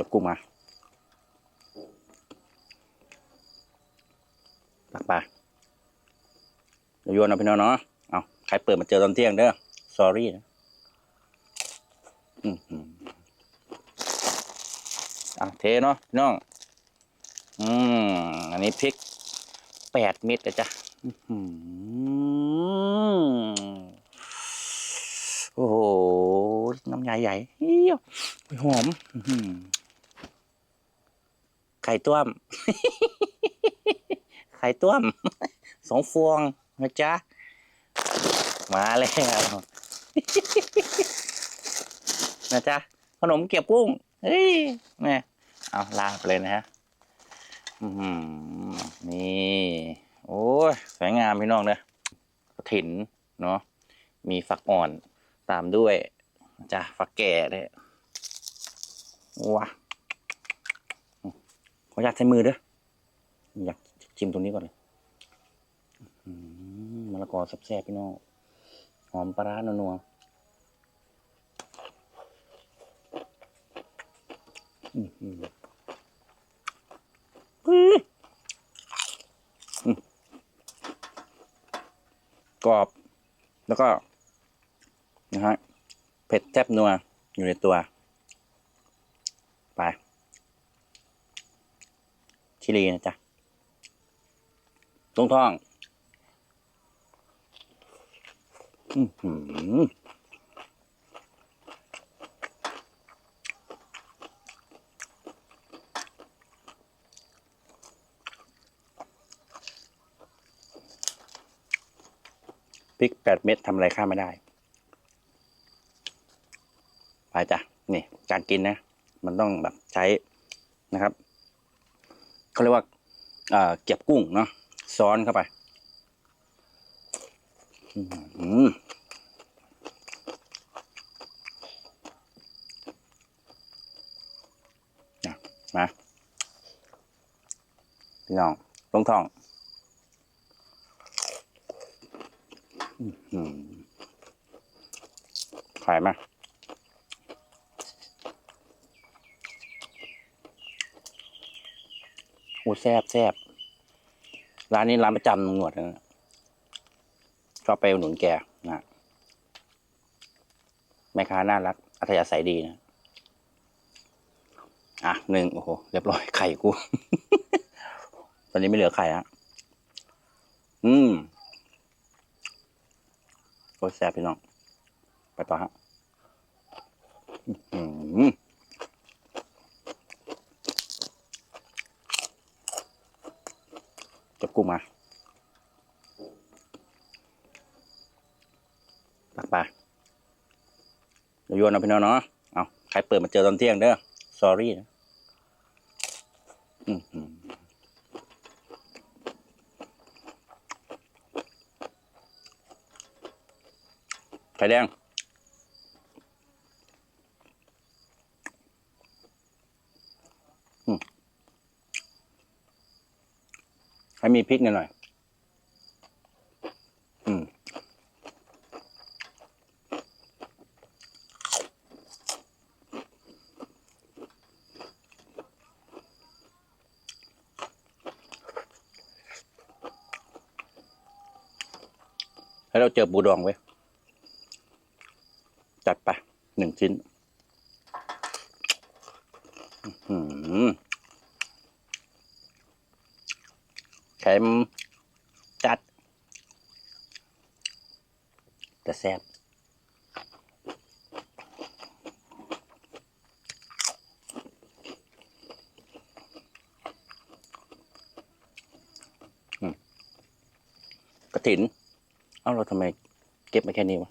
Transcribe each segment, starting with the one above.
จับกุ้งมาตักไปเดี๋ยวโยนเอาพี่น้องเนาะเอาใครเปิดมาเจอตอนเที่ยงเด้อ sorry นะอืมอะเทเนาะพี่น้อง อืม อันนี้พริกแปดเม็ดนะจ๊ะอื้อหือโอ้โห น้ำยาใหญ่เฮ้ยหอมอื้อหือ ไข่ต้วม ไข่ต้วม สองฟองนะจ๊ะ มาแล้วนะจ๊ะ ขนมเกี๊ยวกุ้ง เฮ้ยแม่เอาลาบเลยนะฮะนี่ โอ้ย สวยงามพี่น้องเนอะกระถินเนาะ มีฝักอ่อนตามด้วยจ้ะฝักแก่เลยว้า ออยากใช้มือเด้ออยากชิมตรงนี้ก่อนเลยมะละกอแซ่บๆพี่น้องหอมปลาร้านัวหืออืมอืมกรอบ แล้วก็ นะฮะ เผ็ดแซ่บนัว อยู่ในตัว ไป ชิลีนะจ๊ะตรงท้องพริกแปดเม็ดทำอะไรข้าไม่ได้ ไปจ้ะ นี่ การกินนะ มันต้องแบบใช้นะครับ เขาเรียกว่าเอ่อเก็บกุ้งเนาะซ้อนเข้าไปอืมอะมาพี่น้องลงท้องอืมขายมา อ้แซบแซบร้านนี้ร้านประจำหนวดนะชอบไปอุดหนุนแกนะแม่ค้าน่ารัก อัธยาศัยดีนะอะหนึ่งโอ้โหเรียบร้อยไข่กู ตอนนี้ไม่เหลือไข่ฮะอืมโอ้ยแซ่บพี่น้อง ไปต่อฮะ อื้อหือ จับกุ้งมาตักไปเดี๋ยวโยนเอาพี่น้องเนาะ เอาใครเปิดมาเจอตอนเที่ยงเด้อ sorry นะอือหือไข่แดง ให้มีพริกหน่อยอืมให้เราเจอปูดองไว้ จัดไปหนึ่งชิ้น อื้อหือ เค็มจัดแต่แซ่บกระถิน เอ้าเราทำไมเก็บมาแค่นี้วะ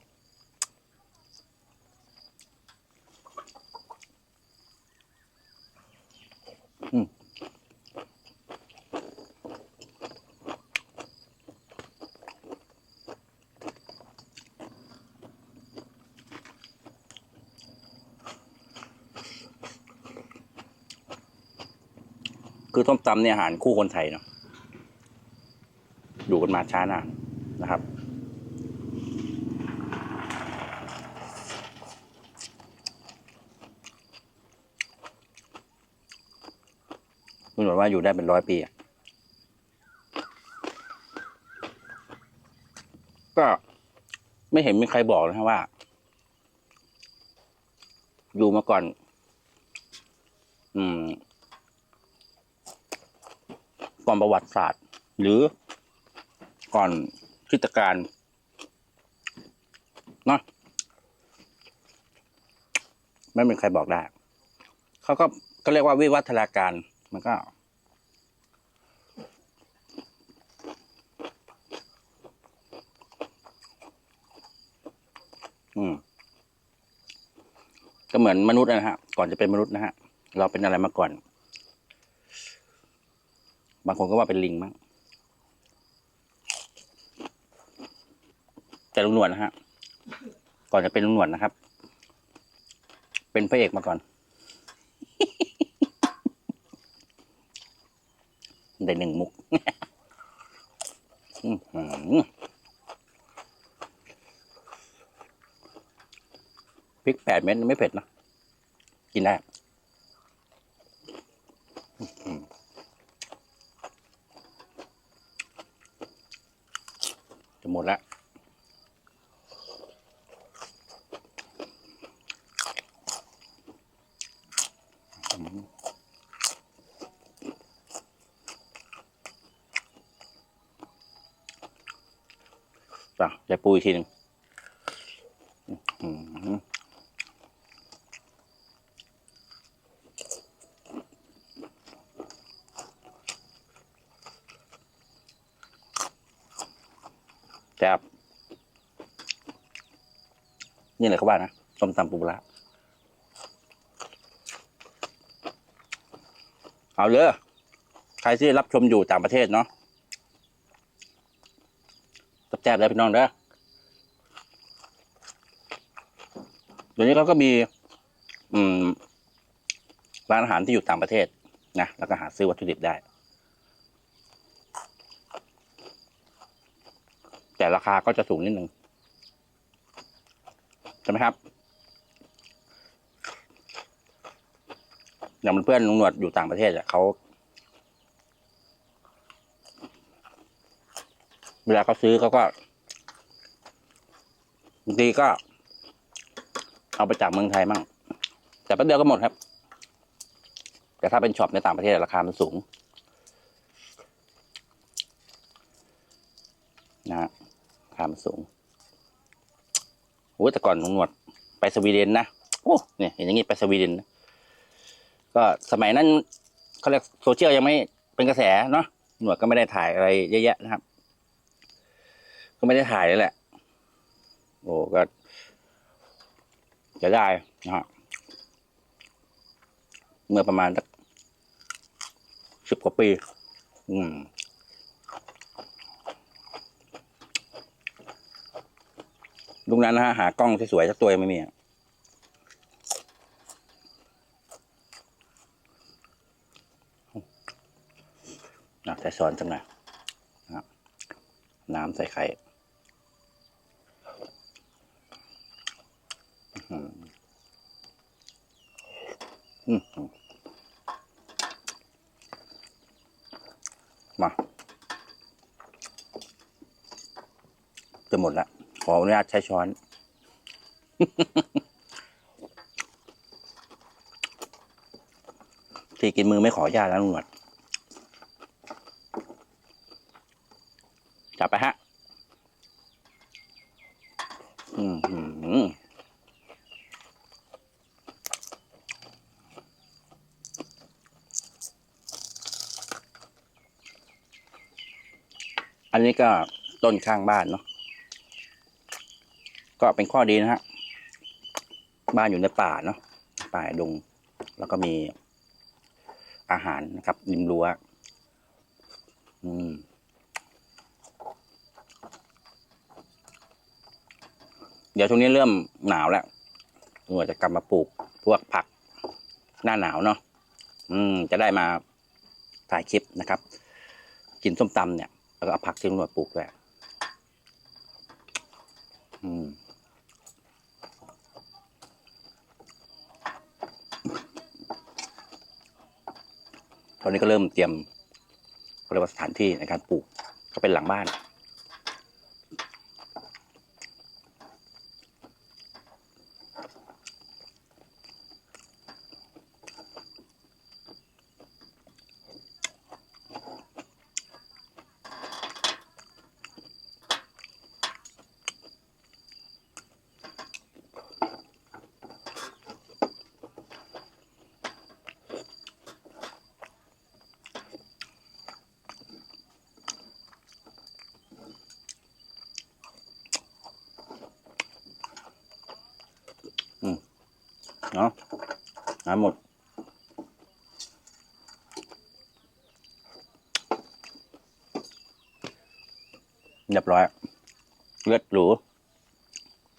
คือต้มตำเนี่ยอาหารคู่คนไทยเนาะอยู่กันมาช้านานนะครับคุณบอกว่าอยู่ได้เป็นร้อยปีก็ไม่เห็นมีใครบอกนะฮะว่า อยู่มาก่อน อืม ก่อนประวัติศาสตร์ หรือก่อนคิตการเนาะไม่มีใครบอกได้ เขาก็ก็เรียกว่าวิวัฒนาการ มันก็ อืม ก็เหมือนมนุษย์นะฮะ ก่อนจะเป็นมนุษย์นะฮะ เราเป็นอะไรมาก่อน บางคนก็ว่าเป็นลิงมั้งแต่ลุงหนวดนะฮะ ก่อนจะเป็นลุงหนวดนะครับ เป็นพระเอกมาก่อนได้หนึ่งมุกพริกแปดเม็ดไม่เผ็ดนะ กินได้อื้อหือจะ หมดแล้วจ้ะจะปูอีกทีหนึ่งอื้อหือแซ่บ นี่เลยเขาว่านะส้มตำปูปลาเอาเลยใครที่รับชมอยู่ต่างประเทศเนาะแซ่บๆเลยพี่น้องเด้อเดี๋ยวนี้เขาก็มี อืม ร้านอาหารที่อยู่ต่างประเทศนะแล้วก็หาซื้อวัตถุดิบได้ แต่ราคาก็จะสูงนิดนึง ช่ไหมครับอย่างเพื่อนลุงหนวดอยู่ต่างประเทศอะเขาเวลาเขาซื้อเขาก็บางทีก็ เอาไปจากเมืองไทยมั่งแต่แป๊บเดียวก็หมดครับ แต่ถ้าเป็นช็อปในต่างประเทศราคามันสูงนะฮะราคามันสูง โอ้ยแต่ก่อนหนวดไปสวีเดนนะโอ้เนี่ยเห็นอย่างงี้ไปสวีเดนนะก็สมัยนั้นเขาเรียกโซเชียลยังไม่เป็นกระแสเนาะหนวดก็ไม่ได้ถ่ายอะไรเยอะแยะนะครับ ก็ไม่ได้ถ่ายเลยแหละ โอ้ก็จะได้นะฮะเมื่อประมาณสักสิบกว่าปี อืม ลุงนั้นนะฮะหากล้องสวยๆสักตัวยังไม่มีอะอะใส่ซอนจังนะนะครับน้ำใส่ไข่มา จะหมดและข ออนุญาตใช้ช้อน ที่กินมือไม่ขออนุญาตแล้วหนวดจับไปฮะ อืมอันนี้ก็ต้นข้างบ้านเนาะ ก็เป็นข้อดีนะฮะบ้านอยู่ในป่าเนาะป่าดง แล้วก็มีอาหารนะครับริมรั้วอืมเดี๋ยวช่วงนี้เริ่มหนาวแล้วหน่วยจะกลับมาปลูกพวกผักหน้าหนาวเนาะอืม จะได้มาถ่ายคลิปนะครับ กินส้มตำเนี่ย แล้วก็เอาผักที่หน่วยปลูกด้วยอืม ออนนี้ก็เริ่มเตรียมเรียกว่าสถานที่ในการปลูกก็เป็นหลังบ้าน เนาะน้ำหมด เรียบร้อย เลือดหรู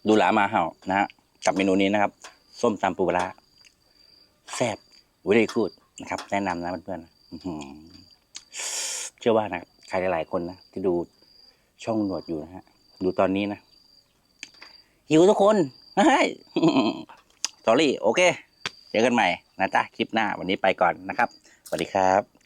ดูหลามาเห่านะฮะ กับเมนูนี้นะครับ ส้มตำปูปลาร้าแซ่บวิธีคูดนะครับ แนะนำนะเพื่อนๆเชื่อว่านะใครหลายๆคนนะ ที่ดูช่องหนวดอยู่นะฮะ ดูตอนนี้นะหิวทุกคนเฮ้ ยสอรี่โอเค เจอกันใหม่นะจ๊ะคลิปหน้าวันนี้ไปก่อนนะครับ สวัสดีครับ